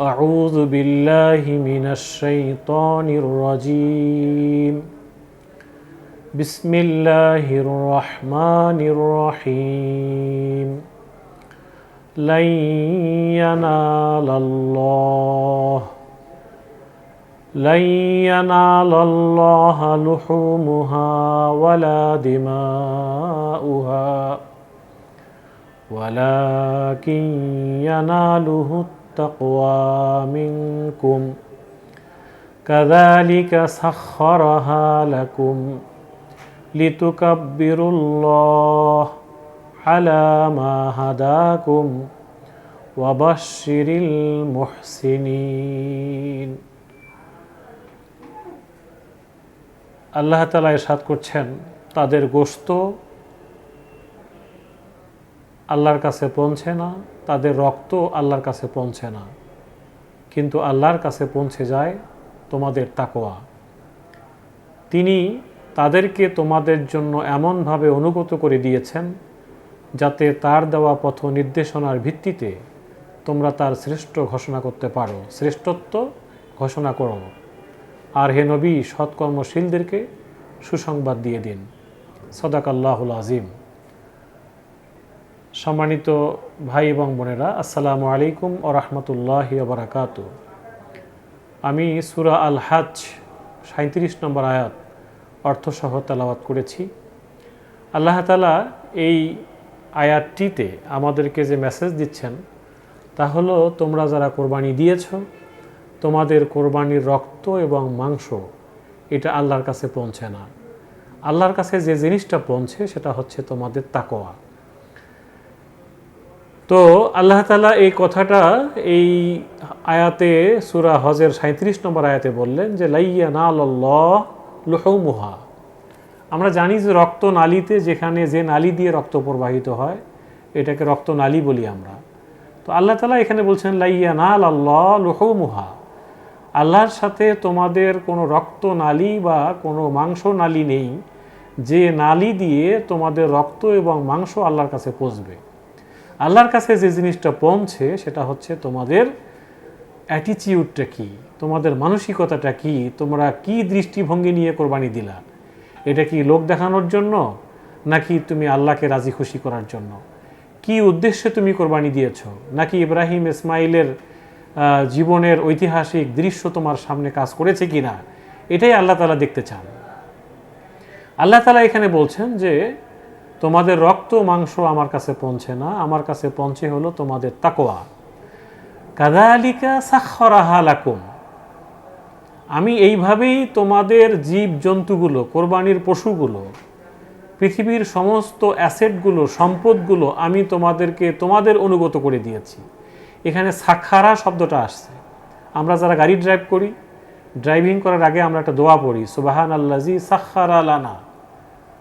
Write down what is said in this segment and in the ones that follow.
أعوذ بالله من الشيطان الرجيم. بسم الله الرحمن الرحيم. لن ينال الله لن ينال الله لحومها ولا دماؤها ولكن يناله التقوى منكم كذلك سخرها لكم لتكبروا الله على ما هداكم وبشر المحسنين আল্লাহ তালা এরশাদ করছেন তাদের গোস্ত আল্লাহর কাছে পৌঁছে না, তাদের রক্ত আল্লাহর কাছে পৌঁছে না। কিন্তু আল্লাহর কাছে পৌঁছে যায় তোমাদের তাকোয়া তিনি তাদেরকে তোমাদের জন্য এমনভাবে অনুগত করে দিয়েছেন, যাতে তার দেওয়া পথ নির্দেশনার ভিত্তিতে তোমরা তার শ্রেষ্ঠ ঘোষণা করতে পারো, শ্রেষ্ঠত্ব ঘোষণা করো। আর হে নবী, সৎকর্মশীলদেরকে সুসংবাদ দিয়ে দিন। সদাক আল্লাহুল আজিম। সম্মানিত ভাই এবং বোনেরা, আসসালামু আলাইকুম ও রহমতুল্লাহ বারাকাত আমি সুরা আল হাজ সাঁত্রিশ নম্বর আয়াত, অর্থসহ তালাবাত করেছি। আল্লাহ তালা এই আয়াতটিতে আমাদেরকে যে মেসেজ দিচ্ছেন, তা হলো, তোমরা যারা কোরবানি দিয়েছ, তোমাদের কোরবানির রক্ত এবং মাংস, এটা আল্লাহর কাছে পৌঁছে না। আল্লাহর কাছে যে জিনিসটা পৌঁছে, সেটা হচ্ছে তোমাদের তাকোয়া তো আল্লাহ তালা এই কথাটা এই আয়াতে সুরা হজের সাঁত্রিশ নম্বর আয়াতে বললেন যে, লাইয়া না লোহমুহা। আমরা জানি যে রক্ত নালীতে যেখানে যে নালী দিয়ে রক্ত প্রবাহিত হয়, এটাকে রক্ত নালী বলি আমরা। তো আল্লাহ তালা এখানে বলছেন, লাইয়া না আল্লাহ লোহমুহা। আল্লাহর সাথে তোমাদের কোনো রক্ত নালী বা কোনো মাংস নালী নেই, যে নালী দিয়ে তোমাদের রক্ত এবং মাংস আল্লাহর কাছে পৌঁছবে। আল্লাহর কাছে যে জিনিসটা পৌঁছে, সেটা হচ্ছে তোমাদের অ্যাটিচিউডটা কি? তোমাদের মানসিকতাটা কি? তোমরা কি দৃষ্টিভঙ্গি নিয়ে কোরবানি দিলা? এটা কি লোক দেখানোর জন্য? নাকি তুমি আল্লাহকে রাজি খুশি করার জন্য? কি উদ্দেশ্যে তুমি কোরবানি দিয়েছ? নাকি ইব্রাহিম ইসমাইলের জীবনের ঐতিহাসিক দৃশ্য তোমার সামনে কাজ করেছে কি না এটাই আল্লাহ তালা দেখতে চান। আল্লাহ তালা এখানে বলছেন যে তোমাদের রক্ত মাংস আমার কাছে পৌঁছে না, আমার কাছে পৌঁছে হলো তোমাদের তাকোয়া কাদালিকা সাক্ষরাহা আমি এইভাবেই তোমাদের জীব জন্তুগুলো কোরবানির পশুগুলো, পৃথিবীর সমস্ত অ্যাসেটগুলো, সম্পদগুলো আমি তোমাদেরকে, তোমাদের অনুগত করে দিয়েছি। এখানে সাক্ষারা শব্দটা আসছে। আমরা যারা গাড়ি ড্রাইভ করি ড্রাইভিং করার আগে আমরা একটা দোয়া পড়ি সুবাহান আল্লাজি সাক্ষারা লানা।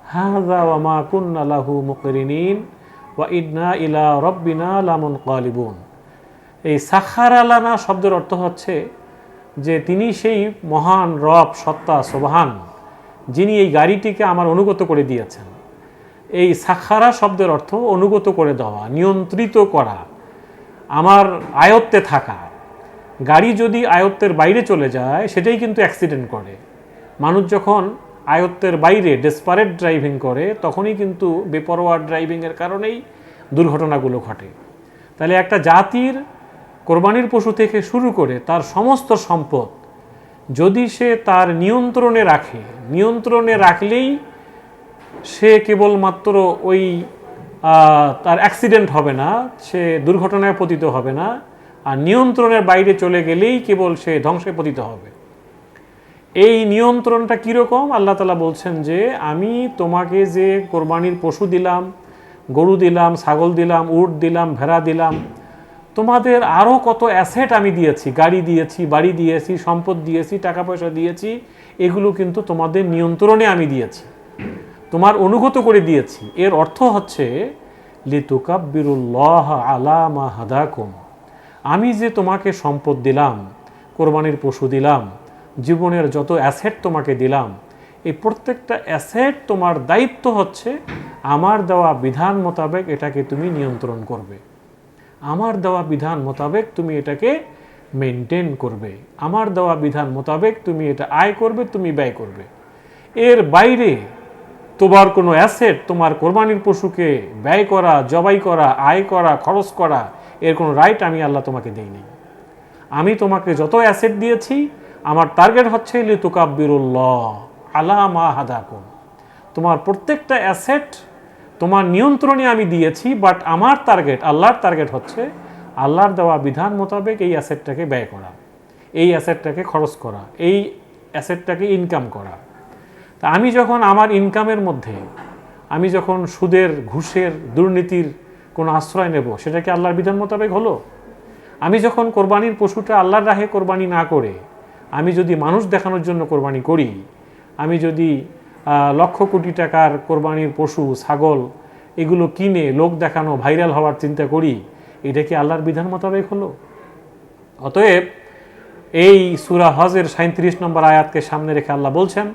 হাজা ওয়ামা কুন্না লাহু মুকরিনিন ওয়া ইদনা ইলা রব্বিনা লামুন কালিবুন এই সাখার আলানা শব্দের অর্থ হচ্ছে যে তিনি সেই মহান রব, সত্তা, সোবাহান, যিনি এই গাড়িটিকে আমার অনুগত করে দিয়েছেন। এই সাখারা শব্দের অর্থ অনুগত করে দেওয়া, নিয়ন্ত্রিত করা, আমার আয়ত্তে থাকা। গাড়ি যদি আয়ত্তের বাইরে চলে যায়, সেটাই কিন্তু অ্যাক্সিডেন্ট করে। মানুষ যখন আয়ত্তের বাইরে ডেসপারেট ড্রাইভিং করে, তখনই কিন্তু বেপরোয়া ড্রাইভিংয়ের কারণেই দুর্ঘটনাগুলো ঘটে। তাহলে একটা জাতির কোরবানির পশু থেকে শুরু করে তার সমস্ত সম্পদ যদি সে তার নিয়ন্ত্রণে রাখে, নিয়ন্ত্রণে রাখলেই সে কেবলমাত্র ওই তার অ্যাক্সিডেন্ট হবে না, সে দুর্ঘটনায় পতিত হবে না, আর নিয়ন্ত্রণের বাইরে চলে গেলেই কেবল সে ধ্বংসে পতিত হবে। এই নিয়ন্ত্রণটা কীরকম? আল্লাহ তালা বলছেন যে, আমি তোমাকে যে কোরবানির পশু দিলাম, গরু দিলাম, ছাগল দিলাম, উট দিলাম, ভেড়া দিলাম, তোমাদের আরও কত অ্যাসেট আমি দিয়েছি, গাড়ি দিয়েছি, বাড়ি দিয়েছি, সম্পদ দিয়েছি টাকা পয়সা দিয়েছি, এগুলো কিন্তু তোমাদের নিয়ন্ত্রণে আমি দিয়েছি, তোমার অনুগত করে দিয়েছি। এর অর্থ হচ্ছে, লিতুকাব্বিরুল্লাহ আলামা হাদাকুম, আমি যে তোমাকে সম্পদ দিলাম, কোরবানির পশু দিলাম জীবনের যত অ্যাসেট তোমাকে দিলাম, এই প্রত্যেকটা অ্যাসেট তোমার দায়িত্ব হচ্ছে আমার দেওয়া বিধান মোতাবেক এটাকে তুমি নিয়ন্ত্রণ করবে। আমার দেওয়া বিধান মোতাবেক তুমি এটাকে মেনটেন করবে। আমার দেওয়া বিধান মোতাবেক তুমি এটা আয় করবে, তুমি ব্যয় করবে। এর বাইরে তোমার কোনো অ্যাসেট তোমার কোরবানির পশুকে ব্যয় করা, জবাই করা, আয় করা, খরচ করা, এর কোনো রাইট আমি আল্লাহ তোমাকে দেইনি আমি তোমাকে যত অ্যাসেট দিয়েছি আমার টার্গেট হচ্ছে হাদাকুম। তোমার প্রত্যেকটা অ্যাসেট তোমার নিয়ন্ত্রণে আমি দিয়েছি বাট আমার টার্গেট আল্লাহর টার্গেট হচ্ছে আল্লাহর দেওয়া বিধান মোতাবেক এই অ্যাসেটটাকে ব্যয় করা, এই অ্যাসেটটাকে খরচ করা, এই অ্যাসেটটাকে ইনকাম করা। তা আমি যখন আমার ইনকামের মধ্যে, আমি যখন সুদের, ঘুষের, দুর্নীতির কোনো আশ্রয় নেব, সেটা কি আল্লাহর বিধান মোতাবেক হলো? আমি যখন কোরবানির পশুটা আল্লাহর রাহে কোরবানি না করে আমি যদি মানুষ দেখানোর জন্য কোরবানি করি, আমি যদি লক্ষ কোটি টাকার কোরবানির পশু, ছাগল এগুলো কিনে লোক দেখানো, ভাইরাল হওয়ার চিন্তা করি, এটা কি আল্লাহর বিধান মোতাবেক হলো? অতএব এই সুরা হজের সাঁত্রিশ নম্বর আয়াতকে সামনে রেখে আল্লাহ বলছেন,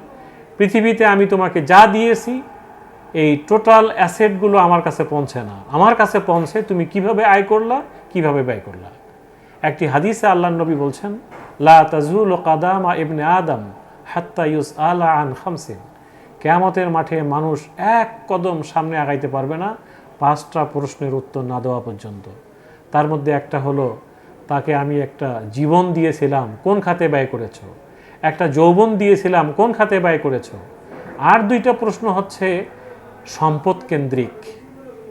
পৃথিবীতে আমি তোমাকে যা দিয়েছি, এই টোটাল অ্যাসেটগুলো আমার কাছে পৌঁছে না। আমার কাছে পৌঁছে তুমি কীভাবে আয় করলা, কীভাবে ব্যয় করলা। একটি হাদিসে আল্লাহ নবী বলছেন, লা তাজুল কাদামা ইবনে আদম হাত্তা ইউস আলা আন খামসিন। কেয়ামতের মাঠে মানুষ এক কদম সামনে আগাইতে পারবে না, পাঁচটা প্রশ্নের উত্তর না দেওয়া পর্যন্ত। তার মধ্যে একটা হলো, তাকে আমি একটা জীবন দিয়েছিলাম, কোন খাতে ব্যয় করেছ? একটা যৌবন দিয়েছিলাম, কোন খাতে ব্যয় করেছ? আর দুইটা প্রশ্ন হচ্ছে, সম্পদ কেন্দ্রিক,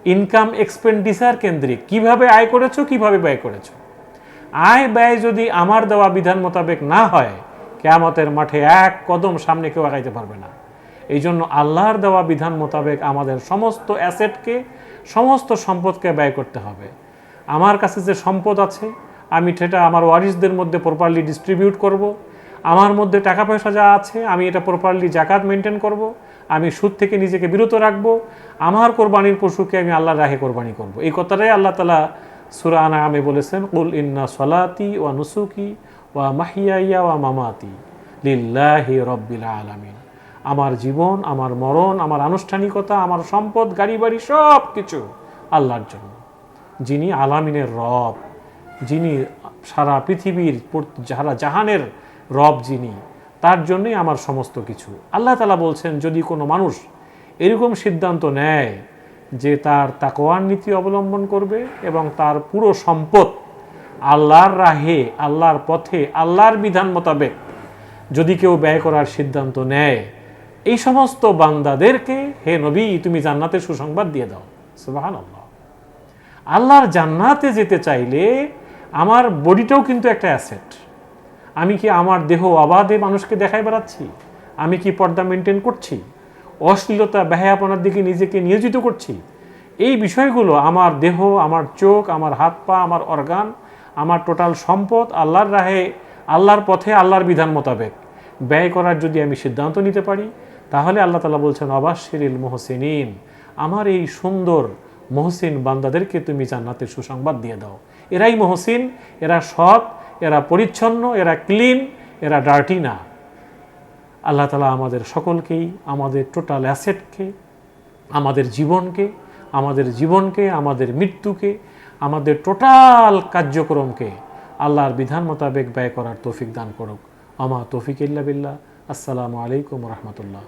ইনকাম এক্সপেন্ডিচার কেন্দ্রিক, কীভাবে আয় করেছ, কীভাবে ব্যয় করেছ? আয় ব্যয় যদি আমার দেওয়া বিধান মোতাবেক না হয়, কেয়ামতের মাঠে এক কদম সামনে কেউ আগাইতে পারবে না এই জন্য আল্লাহর দেওয়া বিধান মোতাবেক আমাদের সমস্ত অ্যাসেটকে, সমস্ত সম্পদকে ব্যয় করতে হবে আমার কাছে যে সম্পদ আছে, আমি সেটা আমার ওয়ারিসদের মধ্যে প্রপারলি ডিস্ট্রিবিউট করব। আমার মধ্যে টাকা পয়সা যা আছে, আমি এটা প্রপারলি জাকাত মেনটেন করব। আমি সুদ থেকে নিজেকে বিরত রাখব আমার কোরবানির পশুকে আমি আল্লাহর রাহে কোরবানি করব। এই কথাটাই আল্লাহ তালা সুরা আনামে বলেছেন, কুল ইন্না সলাতি ওয়া নুসুকি ওয়া মাহিয়াইয়া ওয়া মামাতি লিল্লাহি রব্বিল আলামিন। আমার জীবন, আমার মরণ, আমার আনুষ্ঠানিকতা, আমার সম্পদ, গাড়ি বাড়ি সব কিছু আল্লাহর জন্য। যিনি আলামিনের রব, যিনি সারা পৃথিবীর যারা জাহানের রব যিনি, তার জন্যই আমার সমস্ত কিছু। আল্লাহ তালা বলছেন, যদি কোনো মানুষ এরকম সিদ্ধান্ত নেয় যে তার তাকোয়ার নীতি অবলম্বন করবে এবং তার পুরো সম্পদ আল্লাহর রাহে, আল্লাহর পথে, আল্লাহর বিধান মোতাবেক যদি কেউ ব্যয় করার সিদ্ধান্ত নেয়, এই সমস্ত বান্দাদেরকে, হে নবী, তুমি জান্নাতের সুসংবাদ দিয়ে দাও। সুবাহান আল্লাহ আল্লাহর জান্নাতে যেতে চাইলে আমার বডিটাও কিন্তু একটা অ্যাসেট আমি কি আমার দেহ অবাধে মানুষকে দেখাই বেড়াচ্ছি? আমি কি পর্দা মেনটেন করছি? অশ্লীলতা ব্যয়াপনার দিকে নিজেকে নিয়োজিত করছি। এই বিষয়গুলো আমার দেহ, আমার চোখ, আমার হাত পা, আমার অর্গান, আমার টোটাল সম্পদ আল্লাহর রাহে, আল্লাহর পথে, আল্লাহর বিধান মোতাবেক। ব্যয় করার যদি আমি সিদ্ধান্ত নিতে পারি, তাহলে আল্লাহ তালা বলছেন অবাশিরিল মোহসিনিন। আমার এই সুন্দর মহসিন বান্দাদেরকে তুমি জান্নাতের সুসংবাদ দিয়ে দাও। এরাই মহসিন, এরা সৎ, এরা পরিচ্ছন্ন, এরা ক্লিন, এরা ডার্টি না। আল্লাহ তালা আমাদের সকলকেই, আমাদের টোটাল অ্যাসেটকে আমাদের জীবনকে আমাদের জীবনকে, আমাদের মৃত্যুকে, আমাদের টোটাল কার্যক্রমকে আল্লাহর বিধান মোতাবেক ব্যয় করার তৌফিক দান করুক। আমা তৌফিক ইল্লা বিল্লাহ। আসসালামু আলাইকুম রহমতুল্লাহ।